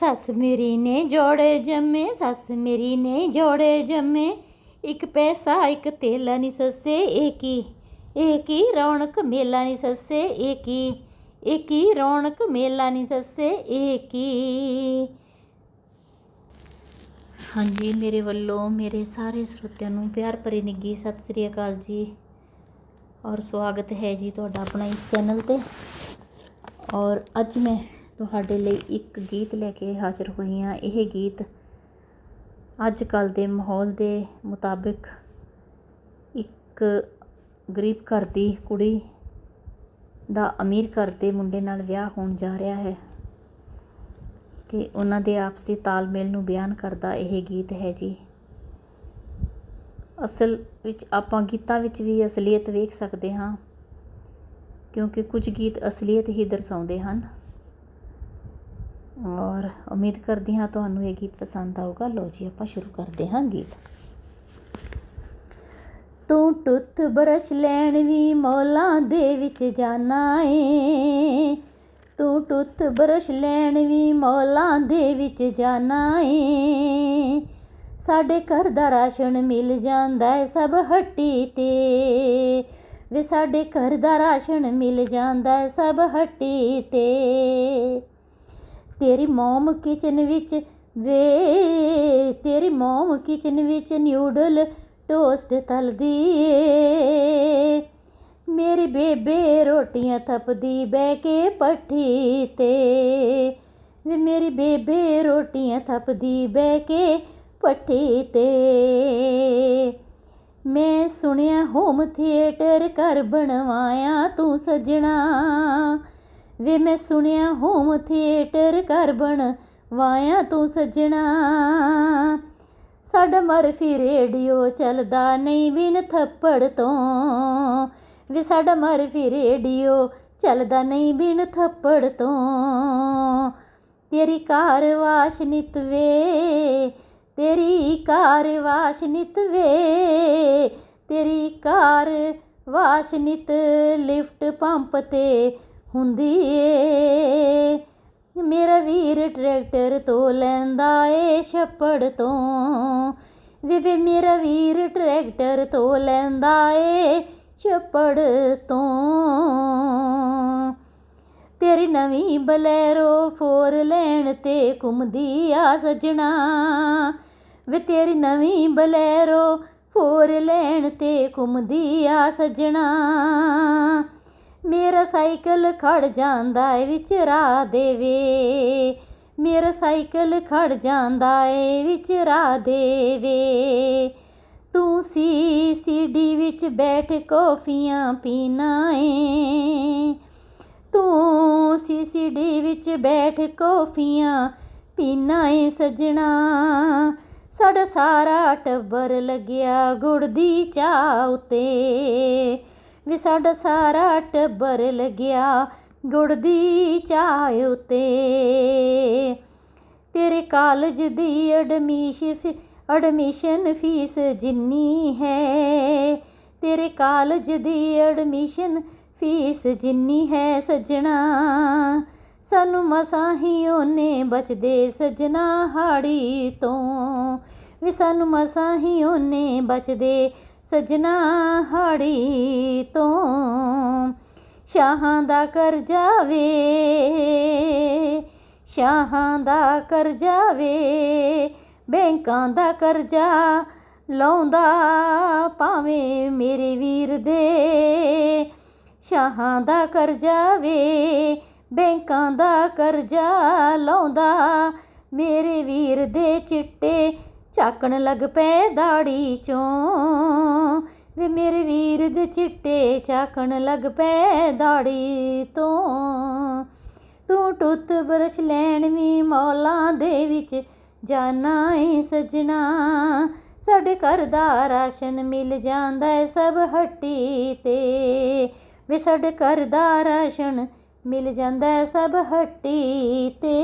ਸੱਸ ਮੇਰੀ ਨੇ ਜੋੜੇ ਜੰਮੇ, ਸੱਸ ਮੇਰੀ ਨੇ ਜੋੜੇ ਜੰਮੇ। ਇੱਕ ਪੈਸਾ, ਇੱਕ ਤੇਲਾ ਨਹੀਂ ਸੱਸੇ ਏਕੀ ਏਕੀ ਰੌਣਕ ਮੇਲਾ ਨਹੀਂ ਸੱਸੇ ਏਕੀ ਏਕੀ ਰੌਣਕ ਮੇਲਾ ਨਹੀਂ ਸੱਸੇ ਏਕੀ ਹਾਂਜੀ, ਮੇਰੇ ਵੱਲੋਂ, ਮੇਰੇ ਸਾਰੇ ਸਰੋਤਿਆਂ ਨੂੰ ਪਿਆਰ ਭਰੀ ਨਿੱਘੀ ਸਤਿ ਸ੍ਰੀ ਅਕਾਲ ਜੀ। ਔਰ ਸਵਾਗਤ ਹੈ ਜੀ ਤੁਹਾਡਾ ਆਪਣਾ ਇਸ ਚੈਨਲ ਤੇ। ਔਰ ਅੱਜ ਮੈਂ ਤੁਹਾਡੇ ਲਈ ਇੱਕ ਗੀਤ ਲੈ ਕੇ ਹਾਜ਼ਰ ਹੋਈ ਹਾਂ। ਇਹ ਗੀਤ ਅੱਜ ਕੱਲ ਦੇ ਮਾਹੌਲ ਦੇ ਮੁਤਾਬਿਕ ਇੱਕ ਗਰੀਬ ਘਰ ਦੀ ਕੁੜੀ ਦਾ ਅਮੀਰ ਘਰ ਦੇ ਮੁੰਡੇ ਨਾਲ ਵਿਆਹ ਹੋਣ ਜਾ ਰਿਹਾ ਹੈ ਤੇ ਉਹਨਾਂ ਦੇ ਆਪਸੀ ਤਾਲਮੇਲ ਨੂੰ ਬਿਆਨ ਕਰਦਾ ਇਹ ਗੀਤ ਹੈ ਜੀ। ਅਸਲ ਵਿੱਚ ਆਪਾਂ ਗੀਤਾਂ ਵਿੱਚ ਵੀ ਅਸਲੀਅਤ ਵੇਖ ਸਕਦੇ ਹਾਂ, ਕਿਉਂਕਿ ਕੁਝ ਗੀਤ ਅਸਲੀਅਤ ਹੀ ਦਰਸਾਉਂਦੇ ਹਨ। ਔਰ ਉਮੀਦ ਕਰਦੀ ਹਾਂ ਤੁਹਾਨੂੰ ਇਹ ਗੀਤ ਪਸੰਦ ਆਊਗਾ। ਲੋ ਜੀ, ਆਪਾਂ ਸ਼ੁਰੂ ਕਰਦੇ ਹਾਂ ਗੀਤ। ਤੂੰ ਟੁੱਥ ਬਰਸ਼ ਲੈਣ ਵੀ ਮੌਲਾਂ ਦੇ ਵਿੱਚ ਜਾਣਾ ਏ। ਤੂੰ ਟੁੱਥ ਬਰਸ਼ ਲੈਣ ਵੀ ਮੌਲਾਂ ਦੇ ਵਿੱਚ ਜਾਣਾ ਏ। ਸਾਡੇ ਘਰ ਦਾ ਰਾਸ਼ਨ ਮਿਲ ਜਾਂਦਾ ਏ ਸਭ ਹੱਟੀ ਤੇ। ਵੇ ਸਾਡੇ ਘਰ ਦਾ ਰਾਸ਼ਨ ਮਿਲ ਜਾਂਦਾ ਏ ਸਭ ਹੱਟੀ ਤੇ। ਤੇਰੀ ਮੋਮ ਕਿਚਨ ਵਿੱਚ ਵੇ, ਤੇਰੀ ਮੋਮ ਕਿਚਨ ਵਿੱਚ ਨਿਊਡਲ ਟੋਸਟ ਤਲਦੀ ਏ। ਮੇਰੀ ਬੇਬੇ ਰੋਟੀਆਂ ਥੱਪਦੀ ਬਹਿ ਕੇ ਪੱਠੀ ਤੇ। ਵੇ, ਮੇਰੀ ਬੇਬੇ ਰੋਟੀਆਂ ਥੱਪਦੀ ਬਹਿ ਕੇ ਪੱਠੀ ਤੇ। ਮੈਂ ਸੁਣਿਆ ਹੋਮ ਥੀਏਟਰ ਕਰ ਬਣਵਾਇਆ, ਤੂੰ ਸਜਣਾ। ਵੇ ਮੈਂ ਸੁਣਿਆ ਹੋਮ ਥੀਏਟਰ ਕਰ ਬਣਵਾਇਆ ਤੂੰ ਸੱਜਣਾ। ਸਾਡਾ ਮਰਫੀ ਰੇਡੀਓ ਚੱਲਦਾ ਨਹੀਂ ਬਿਨ ਥੱਪੜ ਤੋਂ। ਵੇ ਸਾਡਾ ਮਰਫੀ ਰੇਡੀਓ ਚੱਲਦਾ ਨਹੀਂ ਬਿਨ ਥੱਪੜ ਤੋਂ। ਤੇਰੀ ਕਾਰ ਵਾਸ਼ਨਿਤ ਵੇ, ਤੇਰੀ ਕਾਰ ਵਾਸ਼ਨਿਤ ਵੇ। ਤੇਰੀ ਕਾਰ ਵਾਸ਼ ਨਿਤ ਲਿਫਟ ਪੰਪ ਤੇ ਹੁੰਦੀ ਏ। ਮੇਰਾ ਵੀਰ ਟਰੈਕਟਰ ਤੋਂ ਲੈਂਦਾ ਏ ਛੱਪੜ ਤੋਂ। ਵੇ ਵੇ ਮੇਰਾ ਵੀਰ ਟਰੈਕਟਰ ਤੋਂ ਲੈਂਦਾ ਏ ਛੱਪੜ ਤੋਂ। ਤੇਰੀ ਨਵੀਂ ਬਲੈਰੋ ਫੋਰ ਲੈਣ ਤੇ ਘੁੰਮਦੀ ਆ ਸਜਣਾ। ਵੇ, ਤੇਰੀ ਨਵੀਂ ਬਲੈਰੋ ਫੋਰ ਲੈਣ ਤੇ ਘੁੰਮਦੀ ਆ ਸਜਣਾ। ਮੇਰਾ ਸਾਈਕਲ ਖੜ ਜਾਂਦਾ ਏ ਵਿੱਚ ਰਾਹ ਦੇ ਵੇ। ਮੇਰਾ ਸਾਈਕਲ ਖੜ ਜਾਂਦਾ ਏ ਵਿੱਚ ਰਾਹ ਦੇ ਵੇ। ਤੂੰ ਸੀ ਸੀਡੀ ਵਿੱਚ ਬੈਠ ਕੌਫੀਆਂ ਪੀਣਾ ਏ। ਤੂੰ ਸੀ ਸੀਡੀ ਵਿੱਚ ਬੈਠ ਕੌਫੀਆਂ ਪੀਣਾ ਏ ਸਜਣਾ। ਸਾਡਾ ਸਾਰਾ ਟੱਬਰ ਲੱਗਿਆ ਗੁੜ ਦੀ ਚਾਹ ਉਤੇ। ਵੀ ਸਾਡਾ ਸਾਰਾ ਟੱਬਰ ਲੱਗਿਆ ਗੁੜ ਦੀ ਚਾਹ ਉਤੇ। ਤੇਰੇ ਕਾਲਜ ਦੀ ਐਡਮਿਸ਼ਨ ਐਡਮਿਸ਼ਨ ਫੀਸ ਜਿੰਨੀ ਹੈ। ਤੇਰੇ ਕਾਲਜ ਦੀ ਐਡਮਿਸ਼ਨ ਫੀਸ ਜਿੰਨੀ ਹੈ ਸਜਣਾ। ਸਾਨੂੰ ਮਸਾਂ ਹੀ ਉਹਨੇ ਬਚਦੇ ਸਜਣਾ ਹਾੜੀ ਤੋਂ। ਵੀ ਸਾਨੂੰ ਮਸਾਂ ਹੀ ਉਹਨੇ ਬਚਦੇ ਸਜਣਾ ਹਾੜੀ ਤੋਂ ਸ਼ਾਹਾਂ ਦਾ ਕਰਜ਼ਾ ਵੇ ਸ਼ਾਹਾਂ ਦਾ ਕਰਜ਼ਾ ਵੇ ਬੈਂਕਾਂ ਦਾ ਕਰਜ਼ਾ ਲਾਉਂਦਾ ਭਾਵੇਂ ਮੇਰੇ ਵੀਰ ਦੇ, ਸ਼ਾਹਾਂ ਦਾ ਕਰਜ਼ਾ ਵੇ ਬੈਂਕਾਂ ਦਾ ਕਰਜ਼ਾ ਲਾਉਂਦਾ ਮੇਰੇ ਵੀਰ ਦੇ ਚਿੱਟੇ ਝਾਕਣ ਲੱਗ ਪਏ ਦਾੜੀ ਚੋਂ। ਵੇ ਮੇਰੇ ਵੀਰ ਦੇ ਚਿੱਟੇ ਝਾਕਣ ਲੱਗ ਪਏ ਦਾੜੀ ਤੋਂ। ਤੂੰ ਟੁੱਤ ਬਰਸ਼ ਲੈਣ ਵੀ ਮੌਲਾਂ ਦੇ ਵਿੱਚ ਜਾਣਾ ਏ ਸਜਣਾ। ਸਾਡੇ ਘਰ ਦਾ ਰਾਸ਼ਨ ਮਿਲ ਜਾਂਦਾ ਏ ਸਭ ਹੱਟੀ ਤੇ। ਵੇ ਸਾਡੇ ਘਰ ਦਾ ਰਾਸ਼ਨ ਮਿਲ ਜਾਂਦਾ ਏ ਸਭ ਹੱਟੀ ਤੇ।